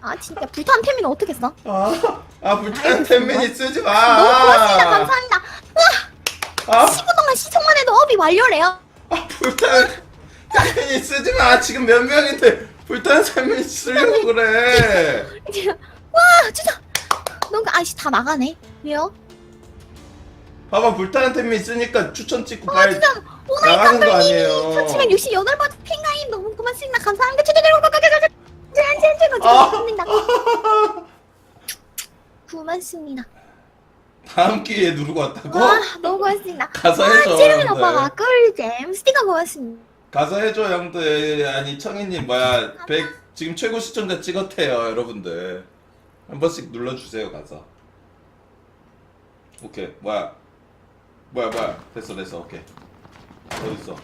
아 진짜 불타는 태민은 어떻게 써? 아, 아 불타는 텐미니 쓰지 마. 너무 고맙습니다 감사합니다 와 아, 10분 동안 시청만 해도 업이 완료래요 아 불타는 텐미니 쓰지 마. 지금 몇 명인데 불타는 텐미니 쓰려고 그래. 와 진짜 너무 아이씨 다 나가네 왜요? 봐봐 불타는 텐미니 쓰니까 추천 찍고 와 빨리 진짜 오마이 나가는 거 아니에요. 1768번 팬가임 너무 고맙습니다 감사합니다 아. 고맙습니다 고맙습니다 다음 기회에 누르고 왔다고? 와 너무 고맙습니다 가서 와 해줘, 찌르는 형들. 오빠가 꿀잼 스티커 고맙습니다 가서 해줘 형들 아니 청이님 뭐야 100 지금 최고 시청자 찍었대요 여러분들 한 번씩 눌러주세요 가서 오케이 뭐야 뭐야 뭐야. 됐어 됐어. 오케이. 어딨어?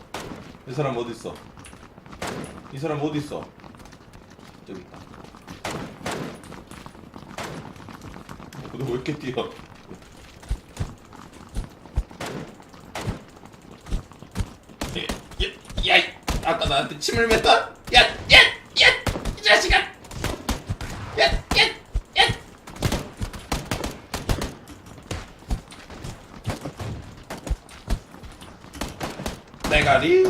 이 사람 어딨어? 이 사람 어딨어? 저기 있다. 어, 너왜 이렇게 뛰어? 야, 야, 야, 아까 나한테 침을 뱉다? 야, 야, 야, 이 자식아! 야, 야, 야! 대가리.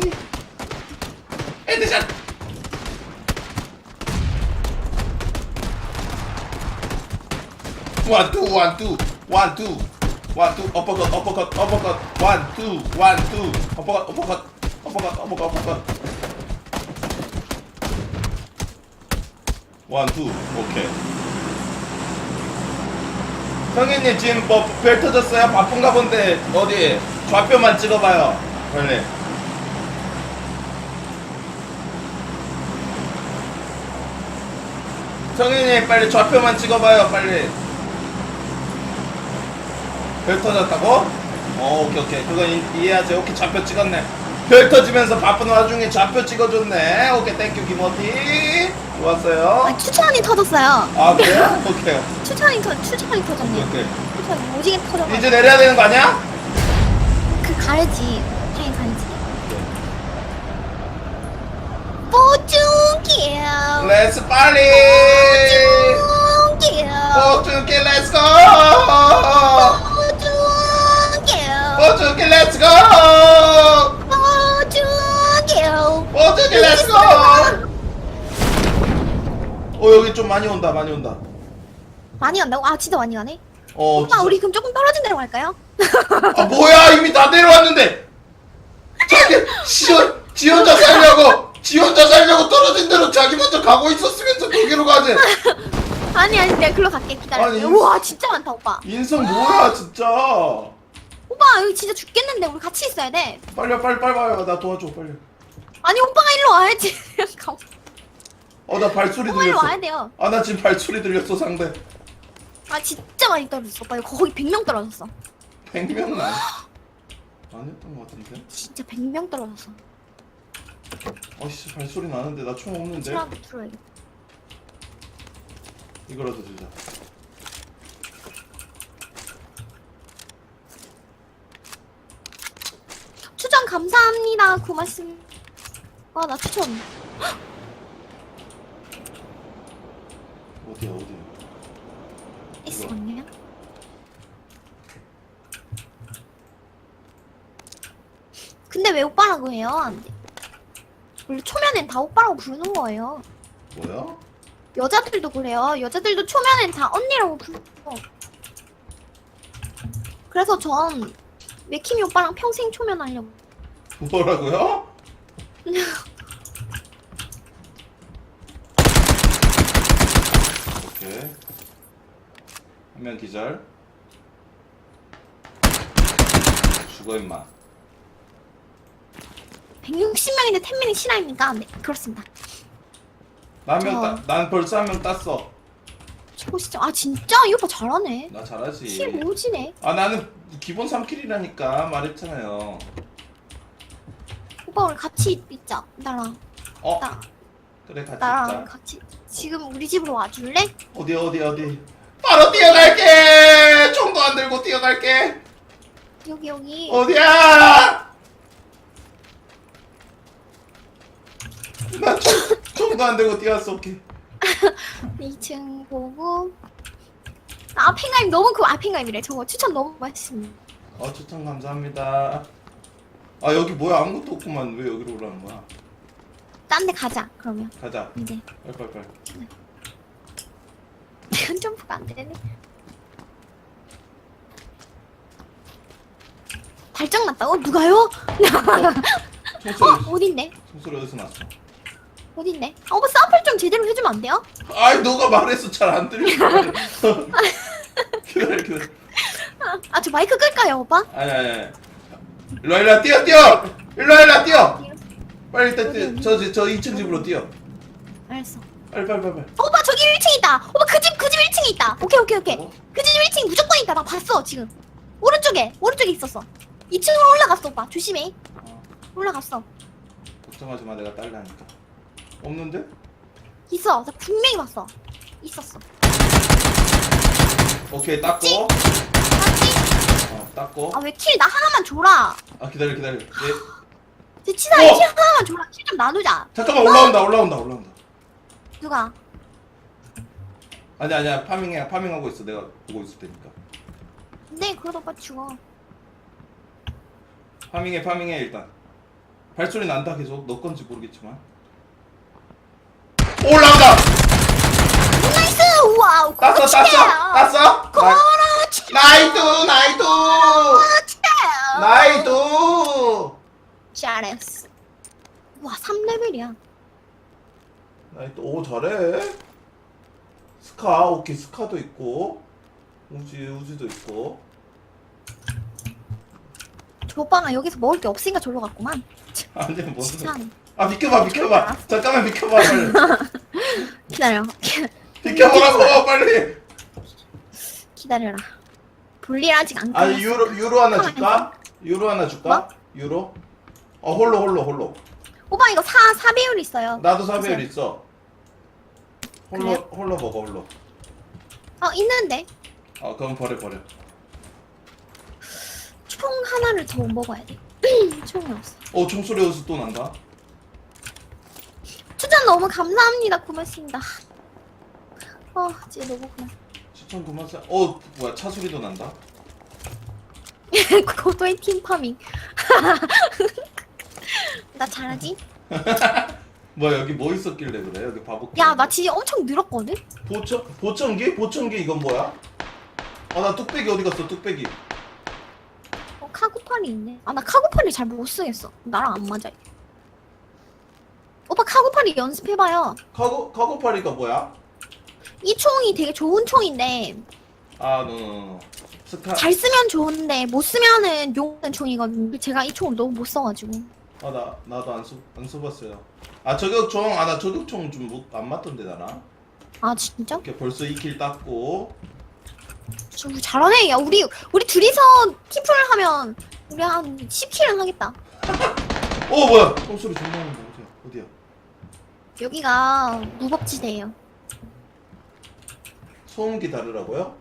헤드샷! 원투 원투 원투 원투 어퍼컷 어퍼컷 어퍼컷 원투 원투 어퍼컷 어퍼컷 어퍼컷 어퍼컷 어퍼컷 원투 오케이 성인님 지금 뭐 별 터졌어요? 바쁜가 본데 어디 좌표만 찍어봐요. 빨리 성인님 빨리 좌표만 찍어봐요 빨리. 별 터졌다고? 어 오케이 오케이. 그거 이, 이해하지? 오케이 좌표 찍었네. 별 터지면서 바쁜 와중에 좌표 찍어줬네. 오케이 땡큐 김어티 좋았어요. 아 추천이 터졌어요. 아 그래요? 오케이. 추천이 터 추천이 터졌네요 오케이. 추천이 오지게 터져가지고. 이제 내려야 되는 거 아니야? 그 가야지. 타인 가야지. 뽀 중길 렛츠 빨리 뽀중길 뽀쭈기 렛츠고 뽀중길 뽀쭈기 렛츠고 뽀중길 뽀쭈기 렛츠 고 어 여기 좀 많이 온다 많이 온다. 많이 간다고? 아 진짜 많이 가네? 어 오빠 진짜. 우리 그럼 조금 떨어진 데로 갈까요? 아 뭐야 이미 다 내려왔는데. 자기 지, 혼- 지 혼자 살려고 지 혼자 살려고 떨어진 대로 자기 먼저 가고 있었으면서 거기로 가지. 아니 아니 내가 글로 갈게. 기다려. 아니, 우와 진짜 많다 오빠. 인성 뭐야 진짜? 오빠 여기 진짜 죽겠는데 우리 같이 있어야 돼. 빨리 빨리 빨리 와요. 나 도와줘 빨리. 아니 오빠가 일로 와야지. 가- 어나 발소리 오빠 일로 들렸어. 와야 돼요. 아 나 지금 발소리 들렸어 상대. 아 진짜 많이 떨어졌어 오빠. 이거 거의 100명 떨어졌어. 100명은 안, 안 했던 것 같은데? 진짜 100명 떨어졌어 어씨 발소리 나는데 나 총 없는데? 치라고 들어야겠다 이거라도 들자. 추천 감사합니다. 고맙습니다. 아 나 추천. 어디야 어디야? S 언니야? 근데 왜 오빠라고 해요? 안 돼. 원래 초면엔 다 오빠라고 부르는 거예요. 뭐야? 여자들도 그래요. 여자들도 초면엔 다 언니라고 부르고. 그래서 전 맥킴이 오빠랑 평생 초면 하려고. 뭐라고요? 오케이 한 명 기절 죽어 임마 160명인데 10명이 실화입니까? 네, 그렇습니다. 난 벌써 한 명 땄어 최고 시점. 아 진짜? 이 오빠 잘하네. 나 잘하지 킬 오지네. 아 나는 기본 3킬이라니까 말했잖아요 오빠 우리 같이 있자. 나랑. 어? 나, 그래 같이 나랑 있자 같이. 지금 우리 집으로 와줄래? 어디 어디 어디 바로 뛰어갈게 총도 안 들고 뛰어갈게 여기 여기. 어디야 손도 안 대고 뛰었어 오케이. 2층 보고. 아, 아펜가임 너무 그 아펜가임이래. 저거 추천 너무 맛있습니다. 어 추천 감사합니다. 아 여기 뭐야? 아무것도 없구만. 왜 여기로 올라오는 거야? 딴 데 가자 그러면. 가자. 이제. 빨빨빨 점프가 안 되네. 발정 났다고? 누가요? 총소리. 어? 어딘데? 총소리 어디서 났어 어딘데? 어, 오빠 사플 좀 제대로 해주면 안 돼요? 아이 너가 말해서 잘 안 들려 기다려 기다려. 아 저 마이크 끌까요 오빠? 아니 아니 아니. 일로 와 일로 와 뛰어 뛰어! 일로 와 일로 와 뛰어! 빨리 일단 뛰어. 저, 저 2층 집으로 뛰어. 알았어. 빨리 빨리 빨리 빨리. 어, 오빠 저기 1층 있다. 오빠 그 집 그 집 1층에 있다. 오케이 오케이 오케이. 어? 그 집 1층 무조건 있다. 나 봤어 지금. 오른쪽에 오른쪽에 있었어. 2층으로 올라갔어 오빠. 조심해. 어, 올라갔어. 걱정하지 마 내가 딸라니까 없는데? 있어. 나 분명히 봤어. 있었어. 오케이 닦고. 맞지? 어 닦고. 아 왜 킬 나 하나만 줘라. 아 기다려 기다려. 얘제 치사해 어! 킬 하나만 줘라. 킬 좀 나누자. 잠깐만 올라온다 올라온다 올라온다. 누가? 아니 아니야. 파밍해 파밍하고 있어. 내가 보고 있을 테니까. 네 그래도 오빠 죽어. 파밍해 파밍해 일단. 발소리 난다 계속. 너 건지 모르겠지만 올라온다. 나이스! 와우 땄어. 땄어 땄어? 그렇지 나이도 나이도. 나이도 잘했어. 와 3레벨이야. 나이도 오 잘해. 스카 오케이 스카도 있고. 우지 우지도 있고. 저 오빠가 여기서 먹을 게 없으니까 절로 갔구만. 아니 무슨 참 아 비켜봐 비켜봐. 잠깐만 비켜봐 빨리. 기다려. 비켜보라고 빨리. 기다려라. 볼일 아직 안 아니 끝났어. 유로 유로 하나 줄까? 유로 하나 줄까? 뭐? 유로? 어 홀로 홀로 홀로. 오빠 이거 4, 4배율 있어요. 나도 사배율. 있어. 홀로 그래요? 홀로 먹어 홀로. 어 있는데. 아 그럼 버려 버려. 총 하나를 더 먹어야 돼. 총이 없어. 어 총소리 어디서 또 난다 추천 너무 감사합니다. 고맙습니다. 어 진짜 너무 고마워 추천 그만 쏴어 뭐야 차 소리도 난다? 고도의 팀파밍. 나 잘하지? 뭐야 여기 뭐 있었길래 그래? 여기 바보 야 나 진짜 엄청 늘었거든? 보청 보청기? 보청기 이건 뭐야? 아 나 뚝배기 어디 갔어 뚝배기? 어 카구팔이 있네. 아 나 카구팔이 잘 못 쓰겠어. 나랑 안 맞아 오빠 카구팔이 연습해봐요. 카고 카고파리가 뭐야? 이 총이 되게 좋은 총인데. 아 노노노 스카 잘 쓰면 좋은데 못 쓰면은 용는 총이거든요. 제가 이 총을 너무 못 써가지고. 아 나 나도 안, 써, 안 써봤어요. 아 저격총 아 나 저격총 좀 안 맞던데 나랑? 아 진짜? 이렇게 벌써 2킬 땄고. 저 잘하네. 야 우리 우리 둘이서 팀플 하면 우리 한 10킬은 하겠다. 어 뭐야? 총소리 존나 난다 어디야 어디야 여기가 무법지대예요. 소음기 다르라고요?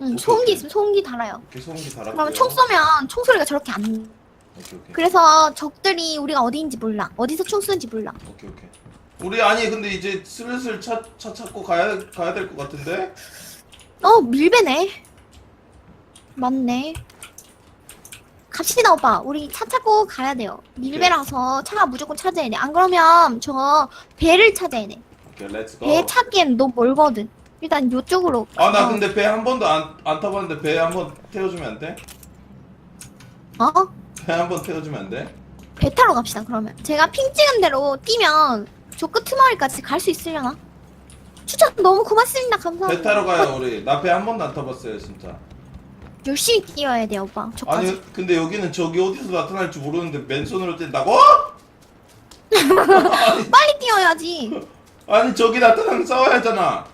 응 오케이, 소음기. 있으면 소음기 달아요. 이렇게 소음기 달았고요. 그러면 총 쏘면 총소리가 저렇게 안 오케이 오케이. 그래서 적들이 우리가 어디인지 몰라. 어디서 총 쏘는지 몰라. 오케이 오케이. 우리 아니 근데 이제 슬슬 차, 차 찾고 가야 가야 될 것 같은데? 어 밀배네. 맞네 갑시다 오빠. 우리 차 찾고 가야 돼요. 밀배라서 차가 무조건 찾아야 돼안 그러면 저 배를 찾아야 돼. 오케이 렛츠고 배 찾기엔 너무 멀거든. 일단 요쪽으로 아나 어. 근데 배 한 번도 안, 안 타봤는데 배 한 번 태워주면 안 돼? 어? 배 한 번 태워주면 안 돼? 배 타러 갑시다 그러면. 제가 핑 찍은 대로 뛰면 저 끄트머리까지 갈 수 있으려나? 추천 너무 고맙습니다. 감사합니다. 배 타러 가요 우리. 나 배 한 번도 안 타봤어요 진짜 열심히 뛰어야 돼요 오빠. 저까지. 아니 근데 여기는 저기 어디서 나타날지 모르는데 맨손으로 뛴다고? 빨리 뛰어야지. 아니 저기 나타나면 싸워야 하잖아.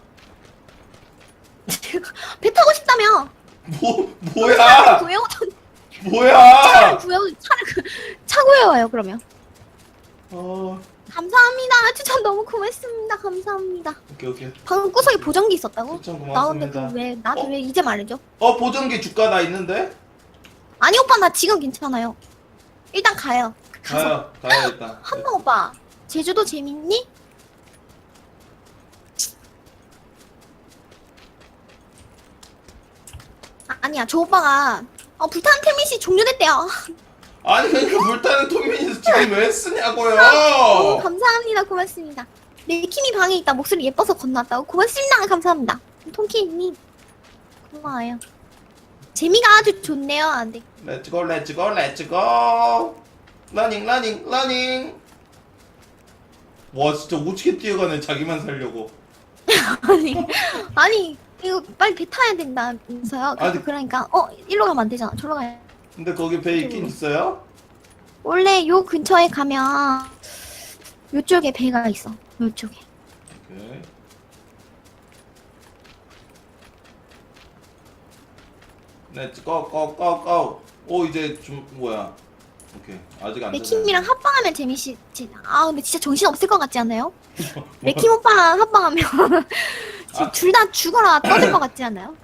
배 타고 싶다며. 뭐 뭐야? 구해오던 차를 뭐야 구해오 차를 그- 차 구해와요 그러면. 어 감사합니다. 아, 추천 너무 고맙습니다. 감사합니다. 오케이 오케이. 방금 구석에 보정기 있었다고? 추천 나한테 고맙습니다. 그왜 나도 어? 왜 이제 말해줘? 어 보정기 주가 나 있는데? 아니 오빠 나 지금 괜찮아요. 일단 가요. 가서 가요 가요 일단. 한나 오빠 제주도 재밌니? 아, 아니야 저 오빠가 어, 불타는 태민 씨 종료됐대요. 아니 그러니까 불타는 토미니스 지금 왜 쓰냐고요. 어, 감사합니다. 고맙습니다. 내킴이 방에 있다. 목소리 예뻐서 건너왔다고. 고맙습니다. 감사합니다. 통키님. 고마워요. 재미가 아주 좋네요. 아, 네. 렛츠고 렛츠고 렛츠고 러닝 러닝 러닝 와 진짜 오지게 뛰어가네 자기만 살려고. 아니 아니 이거 빨리 배 타야 된다면서요? 아니. 그러니까 어 일로 가면 안 되잖아. 저로 가야 근데 거기 배 있긴 있어요? 원래 요 근처에 가면 요쪽에 배가 있어. 요쪽에. 오케이. 렛츠고 고 고 고 오 이제 좀 뭐야. 오케이. 아직 안 맥킴이랑 합방하면 재밌지. 아 근데 진짜 정신 없을 것 같지 않아요? 맥킴 오빠랑 합방하면 아. 둘 다 죽어라 떠들 것 같지 않아요?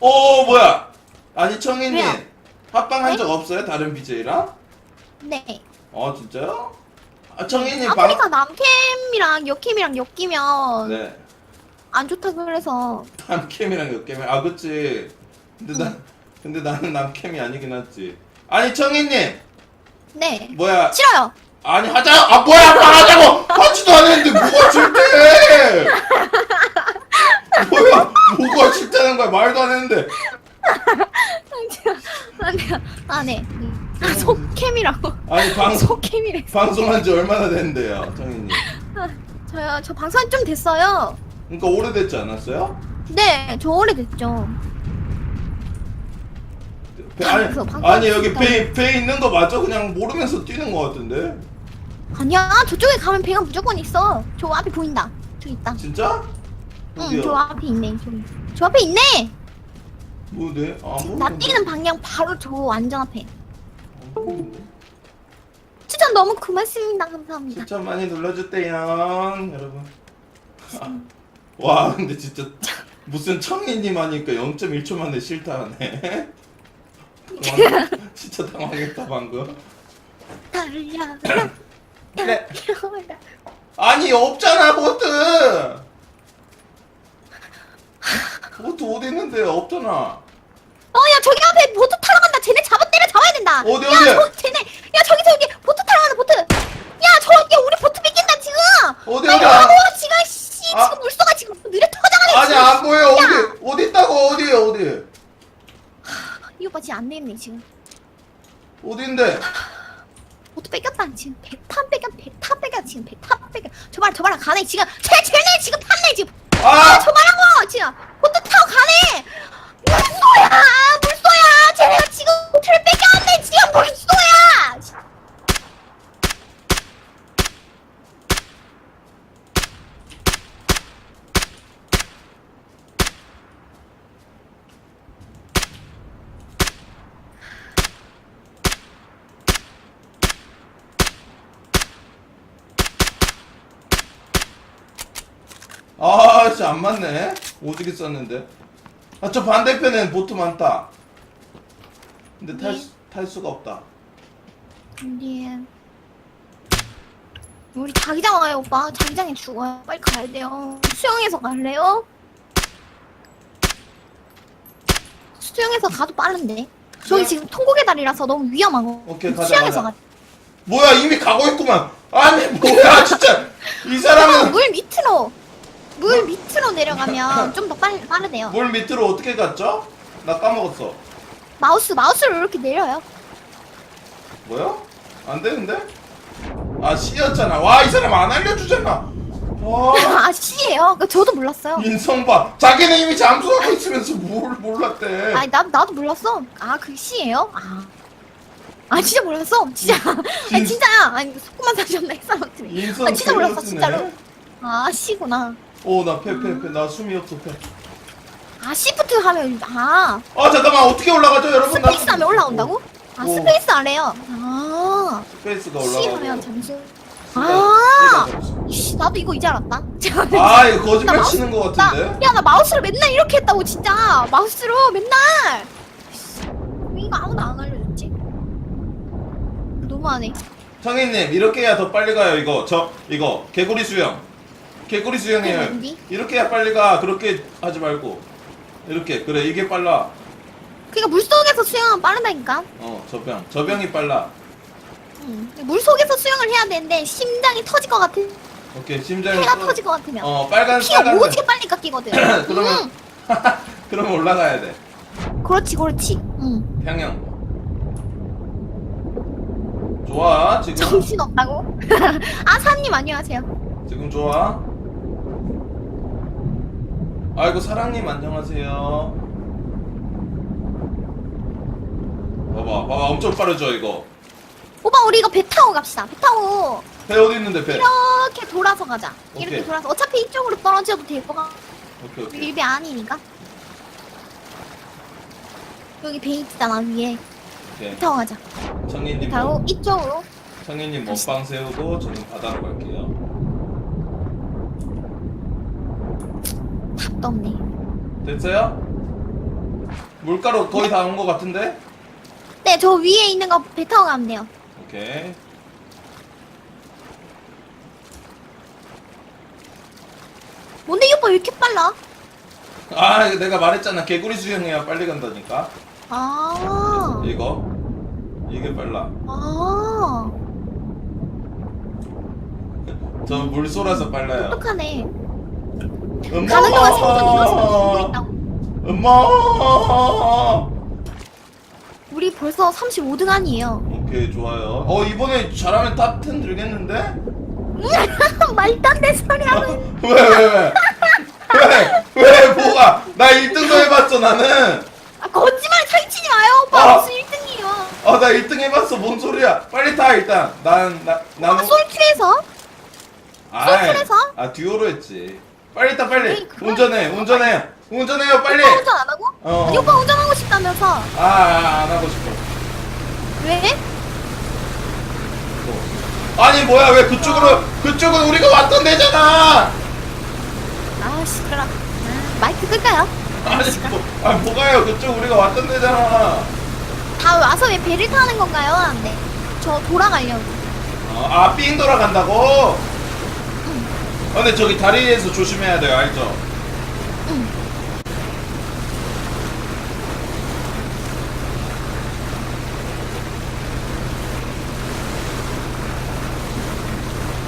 오 뭐야. 아니 청이님. 왜요? 합방한 네? 적 없어요? 다른 BJ랑? 네. 어 진짜요? 아 청이님 아프리카 남캠이랑 여캠이랑 엮이면 네. 안 좋다 그래서. 남캠이랑 역캠이 아 그치. 근데 나 근데 나는 남캠이 아니긴 하지. 아니 청이님! 네. 뭐야? 싫어요. 아니 하자! 아 뭐야! 하자고! 하지도 않았는데 뭐가 싫대! 뭐야? 뭐가 싫다는 거야? 말도 안 했는데 아니야. 아네. 아, 소캠이라고. 아니 방 소캠이래. 방송한 지 얼마나 됐는데요 청이님? 저요. 저 방송 좀 됐어요. 그러니까 오래됐지 않았어요? 네저 오래됐죠. 배, 아니, 그래서 방송 아니 여기 배, 배 있는 거 맞아? 그냥 모르면서 뛰는 거 같은데? 아니야. 저쪽에 가면 배가 무조건 있어. 저 앞에 보인다. 저기 있다. 진짜? 응저 앞에 있네. 저기 저 앞에 있네 뭐네? 아나 모르는데? 뛰는 방향 바로 저 완전 앞에. 아, 모르는데? 추천 너무 고맙습니다. 감사합니다. 추천 많이 눌러주세요 여러분. 아, 와 근데 진짜 무슨 청이님 하니까 0.1초 만에 싫다 하네. 당황- 진짜 당황했다 방금. 달려 네. 달려 아니 없잖아 보트 보트 어디 있는데 없잖아. 어야 저기 앞에 보트 타러 간다. 쟤네 잡아 때려 잡아야 된다. 어디, 야 어디? 저, 쟤네. 야 저기 저기. 보트 타러 가는 보트. 야 저기 우리 보트 뺏긴다 지금. 어디 빨리 어디 와보 지금 씨 아. 지금 물소가 지금 느려 터져가네 아니 지금. 안 보여. 어디 어디 있다고 어디 어디? 이 오빠 지금 안 되겠네 지금. 어디인데? 보트 뺏겼다 지금. 배타 뺏겼 배타 뺏겼 지금. 배타 뺏겼 저봐라 저봐라 가네 지금. 쟤 쟤네 지금 탔네 지금 아! 저 말하고 지금 보트 타고 가네 물소야 물소야 쟤네가 지금 보트를 뺏겨왔네 지금 물소야 아, 진짜 안 맞네. 오지게 썼는데. 아, 저 반대편엔 보트 많다. 근데 탈, 네. 수, 탈 수가 없다. 우리 우리 자기장 와요 오빠 자기장에 죽어요 빨리 가야 돼요 수영해서 갈래요? 수영해서 가도 빠른데 저기 수영- 지금 통곡의 다리라서 너무 위험한 거 오케이, 가자, 수영해서 가자. 가 뭐야, 이미 가고 있구만. 아니, 뭐야, 진짜. 이 어, 사람은 물 밑으로 물 밑으로 내려가면 좀 더 빠르, 빠르대요 물 밑으로 어떻게 갔죠? 나 까먹었어. 마우스 마우스로 이렇게 내려요 뭐야? 안 되는데? 아, C였잖아. 와, 이 사람 안 알려주잖아. 와, 아 C예요 그 저도 몰랐어요 인성봐. 자기는 이미 잠수하고 있으면서 뭘 몰랐대. 아니 나, 나도 몰랐어 아 그게 C예요? 아. 아 진짜 몰랐어 진짜 아니 진짜야 아니 속고만 사셨나 이 사람들이 인성 아 진짜 몰랐어. 진짜로 아 C구나 오, 나 패, 패, 패. 나 숨이 없어, 패. 아 시프트 하면 아 아, 잠깐만. 어떻게 올라가죠, 여러분? 나 스페이스 하면 올라온다고? 아 오. 스페이스 하래요 아 스페이스가 C. 하면 잠수 아! 아 이씨 나도 이거 이제 알았다 아, 이거 거짓말 나 마우스- 치는 거 같은데? 야나 마우스를 맨날 이렇게 했다고 진짜 마우스로 맨날 왜 이거 아무도 안 알려줬지 너무하네 청희님, 이렇게 해야 더 빨리 가요, 이거. 저, 이거. 개구리 수영. 그게 뭔지? 이렇게 해야 빨리 가. 그렇게 하지 말고. 이렇게. 그래, 이게 빨라. 그러니까 물 속에서 수영하면 빠르다니까. 어 저병 저병이 빨라 응. 물 속에서 수영을 해야 되는데 심장이 터질 것 같은 오케이 심장이 폐가 또- 터질 것 같으면 어 빨간 피가 빨간 오지게 빨리 깎이거든. 그러면 응. 그러면 올라가야 돼 그렇지 그렇지. 응. 평영 좋아 지금 정신 없다고? 아 사님 안녕하세요. 지금 좋아 아이고 사랑님 안녕하세요 봐봐 봐봐 엄청 빠르죠 이거 오빠 우리 이거 배 타고 갑시다. 배 타고 배 어디 있는데 배 이렇게 돌아서 가자. 이렇게 오케이. 돌아서 어차피 이쪽으로 떨어져도 될것 같아. 오케이 오케이 밀배 아니니까. 여기 배 있잖아 위에. 오케이 배 타고 가자. 청인님 타고 뭐, 이쪽으로. 청인님 먹방 세우고 저는 바다로 갈게요 답도 없네. 됐어요? 물가로 거의 다 온 것 같은데? 네, 저 위에 있는 거 배 타고 가면 돼요. 오케이 뭔데 이 오빠 왜 이렇게 빨라? 아 이거 내가 말했잖아 개구리 수영해야 빨리 간다니까 아, 이거 이게 빨라 아, 저 물소라서 빨라요 똑똑하네. 엄마 가는 동안 생존 이어서 보고 있다고. 엄마 우리 벌써 35등 아니에요. 오케이 좋아요 어 이번에 잘하면 탑10 들겠는데? 말도 안 되는 소리 하고. 왜 왜 왜? 왜? 왜 뭐가? 나 1등도 해봤어 나는 아, 거짓말 설치지 마요, 오빠. 아. 무슨 1등이에요? 아나 1등 해봤어 뭔 소리야 빨리 타 일단 난나 아, 나는 솔킬에서? 아이, 솔플에서? 아 듀오로 했지 빨리 타 빨리 에이, 그건 운전해. 운전해 운전해요 빨리 오빠 운전 안 하고? 어. 아니, 오빠 운전하고 싶다면서. 아안 하고 싶어 왜? 또. 아니 뭐야 왜 그쪽으로 그쪽은 우리가 왔던 데잖아 아, 시끄러. 아, 마이크 끌까요? 아니 뭐, 아 뭐가요 그쪽 우리가 왔던 데잖아 다 와서 왜 배를 타는 건가요? 안 돼. 저 돌아가려고. 어, 아삥 돌아간다고 아, 근데 저기 다리에서 조심해야 돼요 알죠 응.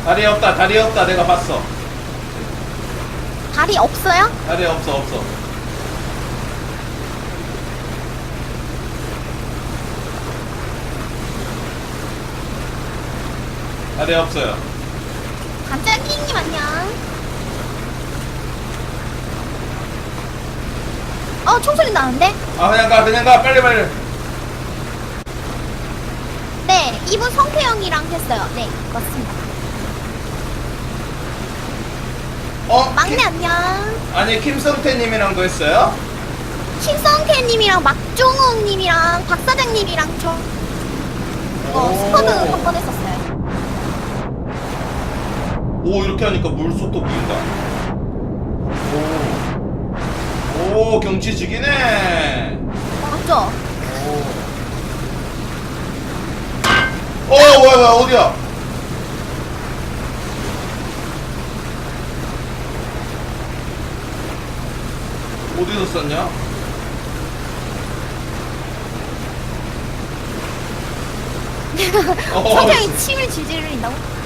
다리 없다 다리 없다 내가 봤어 다리 없어요? 다리 없어 없어 다리 없어요 반짝이님 안녕. 어, 총소리 나는데? 아 그냥 가 그냥 가 빨리 빨리 네, 이분 성태형이랑 했어요. 네, 맞습니다. 어? 막내 김- 안녕. 아니 김성태님이랑도 했어요? 김성태님이랑 막종욱님이랑 박사장님이랑 저 어, 스쿼드 한 번 했었어요. 오 이렇게 하니까 물속도 보인다 오, 오 경치 죽이네 맞죠? 오. 어 뭐야 뭐야 어디야 어디서 썼냐? 어, 성태형이 침을 질질 흘린다고?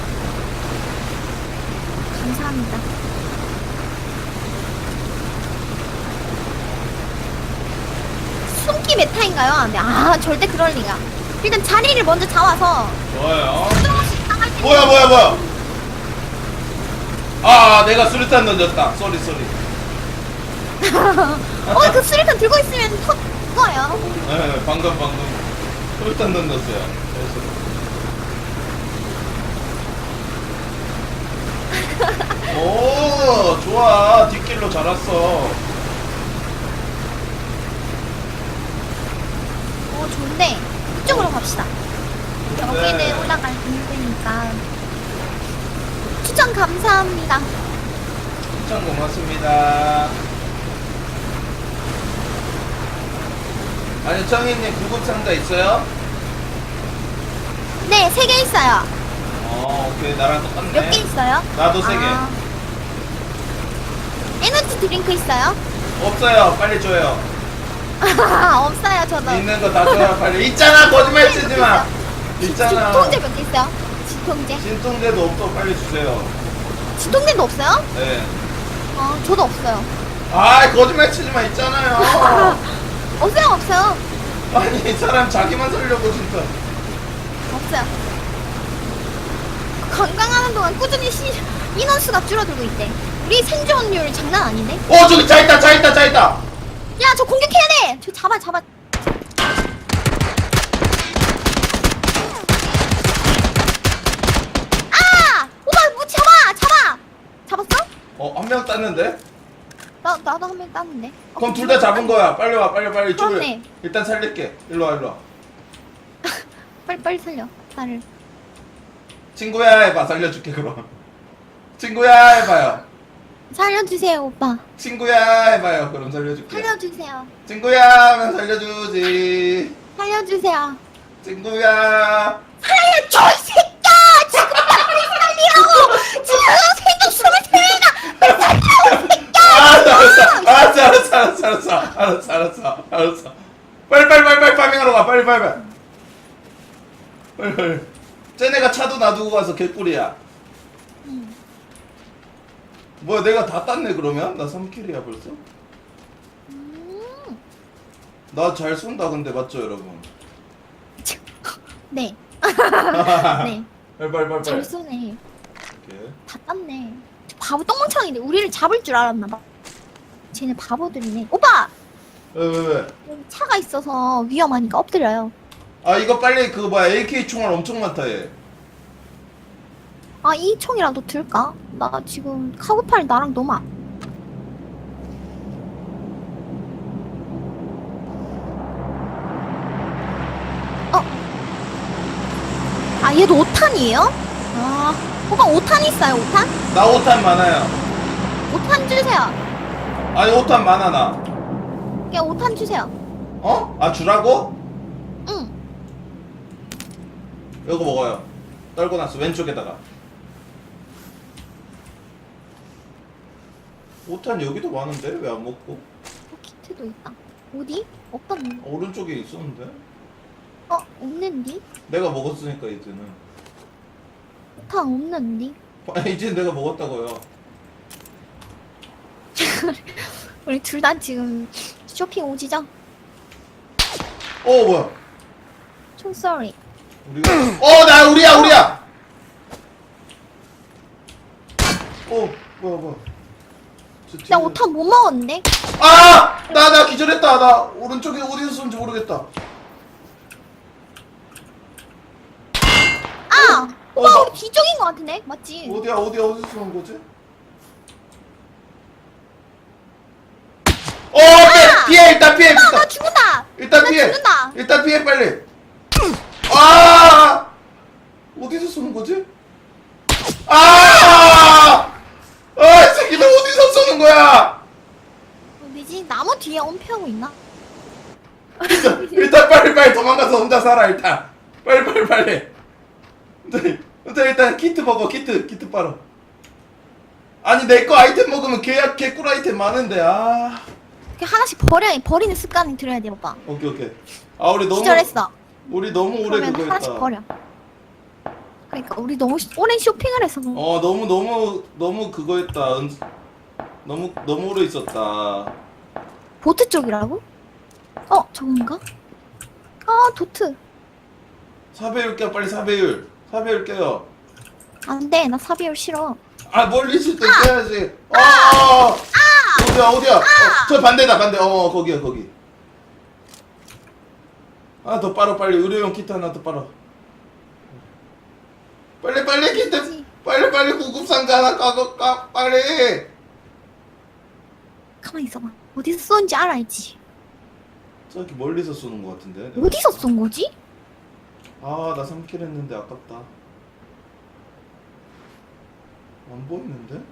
감사합니다. 숨기 메타인가요? 안 돼. 아, 절대 그럴 리가. 일단 자리를 먼저 잡아서 좋아요 조금씩 나갈 때 뭐야 뭐야 뭐야 아 내가 수류탄 던졌다 쏘리 쏘리 어, 그 수류탄 들고 있으면 터져요. 네, 방금 방금 수류탄 던졌어요 그래서. 오 좋아 뒷길로 잘 왔어 어, 좋은데. 이쪽으로 갑시다. 여기는 네. 올라갈 힘드니까. 추천 감사합니다. 추천 고맙습니다 아니 청이님 구급 상자 있어요? 네, 세 개 있어요. 어 오케이 나랑 똑같네 몇 개 있어요? 나도 세 개. 아. 에너지 드링크 있어요? 없어요 빨리 줘요 없어요 저도. 있는 거 다 줘야 빨리 있잖아 거짓말 치지 마 있잖아 진통제 몇 개 있어요? 진통제. 진통제도 없어 빨리 주세요 진통제도 없어요? 네어 저도 없어요. 아 거짓말 치지 마 있잖아요 없어요 없어요 아니 이 사람 자기만 살려고 진짜 없어요. 건강하는 동안 꾸준히 시, 인원수가 줄어들고 있대. 우리 생존율 장난 아닌데? 어 저기 차 있다 차 있다 차 있다 야 저 공격해야 돼. 저 잡아 잡아. 아! 오빠 뭐 잡아 잡아. 잡았어? 어한 명 땄는데 나 나도 한 명 땄는데. 어, 그럼 둘 다 잡은 거야 빨리 와 빨리 빨리 이쪽에 그렇네. 일단 살릴게 일로 와 일로 와 빨리 빨리 살려. 나를. 친구야 해봐 살려줄게 그럼 친구야 해봐요 살려주세요 오빠. 친구야 해봐요 그럼 살려줄게 살려주세요. 친구야 하면 살려주지 살려주세요. 친구야 살려줘 이 새끼야! 지금 빨리 살리라고! 지금 생존 23개가! 아 알았어 알았어 알았어 알았어 알았어 알았어 알았어 빨리 빨리 빨리 빨리 파밍하러 가 빨리 빨리 빨리 빨리 빨리 쟤네가 차도 놔두고 가서 개꿀이야 응. 뭐야 내가 다 땄네 그러면? 나 3킬이야 벌써? 음. 나 잘 쏜다 근데 맞죠 여러분? 네. 네. 빨리 빨리 빨리 잘 빨리 쏘네. 이렇게 다 땄네. 저 바보 똥멍청이네. 우리를 잡을 줄 알았나 봐. 쟤네 바보들이네. 오빠! 왜 왜 왜? 여기 차가 있어서 위험하니까 엎드려요. 아 이거 빨리 그 뭐야 AK 총알 엄청 많다 얘 아, 이 총이라도 들까? 나 지금 카고팔 나랑 너무 아... 어? 아, 얘도 5탄이에요? 아, 오빠 5탄 있어요, 5탄? 나 5탄 많아요 5탄 주세요. 아니 5탄 많아 나 야, 5탄 주세요. 어? 아 주라고? 응. 이거 먹어요 떨고 났어 왼쪽에다가 5탄 여기도 많은데 왜 안 먹고? 어, 키트도 있다. 어디? 없던, 오른쪽에 있었는데 어, 없는디? 내가 먹었으니까 이제는 5탄 없는디? 아니 이제 내가 먹었다고요 우리 둘 다 지금 쇼핑 오지죠? 어 뭐야 총 쏘리. 우리가 어 나 우리야 우리야 어 뭐야 뭐야 저나 뒤에- 5탄 못 먹었는데? 아! 나, 나 기절했다. 나 오른쪽에 어디서 쏜지 모르겠다. 아! 어, 오빠 나- 우리 뒤쪽인 것 같은데? 맞지? 어디야, 어디야, 어디서 쏜 거지? 어, 아! 피해, 일단 피해, 나, 나 일단, 죽는다! 일단 나 피해. 죽는다! 일단 피해, 빨리. 아! 어디서 쏘는 거지? 아! 아, 이 새끼들 어디서 쏘는 거야? 어디지? 나무 뒤에 엄폐하고 있나? 일단, 일단 빨리 빨리 도망가서 혼자 살아 일단 빨리 빨리 빨리 일단, 일단 일단 키트 먹어 키트 키트 빨아 아니 내 거 아이템 먹으면 개야 개꿀 아이템 많은데 아 이렇게 하나씩 버려, 버리는 습관이 들어야 돼, 오빠. 오케이 오케이 아 우리 너무 기절했어. 우리 너무 오래 그러면 그거 하나씩 했다. 버려. 그러니까 우리 너무 시- 오랜 쇼핑을 해서. 그런 어 너무 너무 너무 그거 했다. 은, 너무 너무 오래 있었다. 보트 쪽이라고? 어, 저건가? 아, 도트. 4배율 껴 빨리 4배율. 4배율 껴요. 안 돼, 나 사비율 싫어. 아 멀리 있을 때 껴야지. 어, 어, 어. 어디야 어디야? 어, 저 반대다 반대. 어 거기야 거기 하나 더 빨아 빨리. 의료용 키트 하나 더 빨아. 빨리 빨리 키트. 빨리 빨리. 구급상자 하나 까고 까 빨리. 가만히 있어봐. 어디서 쏜지 알아야지. 저기 멀리서 쏘는 것 같은데 어디서 쏜 거지? 아나 3킬 했는데 아깝다. 안 보이는데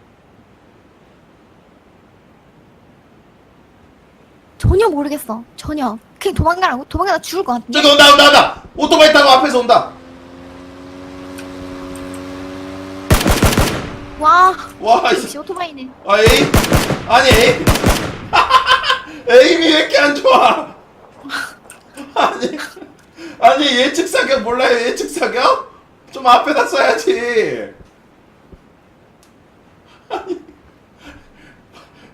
전혀 모르겠어. 전혀. 그냥 도망가라고? 도망가다 죽을 것 같은데? 저기 온다 온다 온다 오토바이 타고 앞에서 온다 와, 와 이- 역시 오토바이는. 아 에임 아니 에임 에임이 왜 이렇게 안 좋아 아니 아니 예측 사격 몰라요 예측 사격? 좀 앞에다 써야지 아니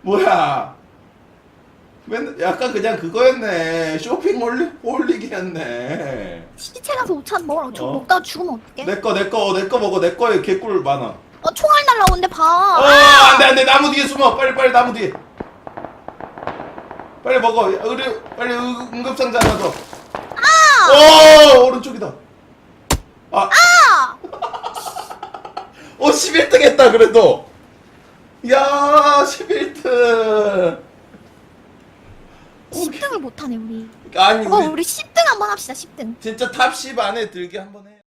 뭐야 맨 약간 그냥 그거였네 쇼핑 올리 올리기였네 시체 가서 오찬 먹으라고. 저 어. 먹다가 죽으면 어떡해? 내 거 내 거 내 거 먹어 내 거에 개꿀 많아 어, 총알 날라오는데 어 봐. 안돼 안 돼 나무 뒤에 숨어 빨리 빨리 나무 뒤에 빨리 먹어 의료 빨리 응- 응급상자 하나 더 아! 오 오른쪽이다 아! 오 11등 했다 그래도 야 11등 10등을 못하네, 우리. 아니 어, 우리 우리 10등 한번 합시다, 10등. 진짜 탑10 안에 들게 한번 해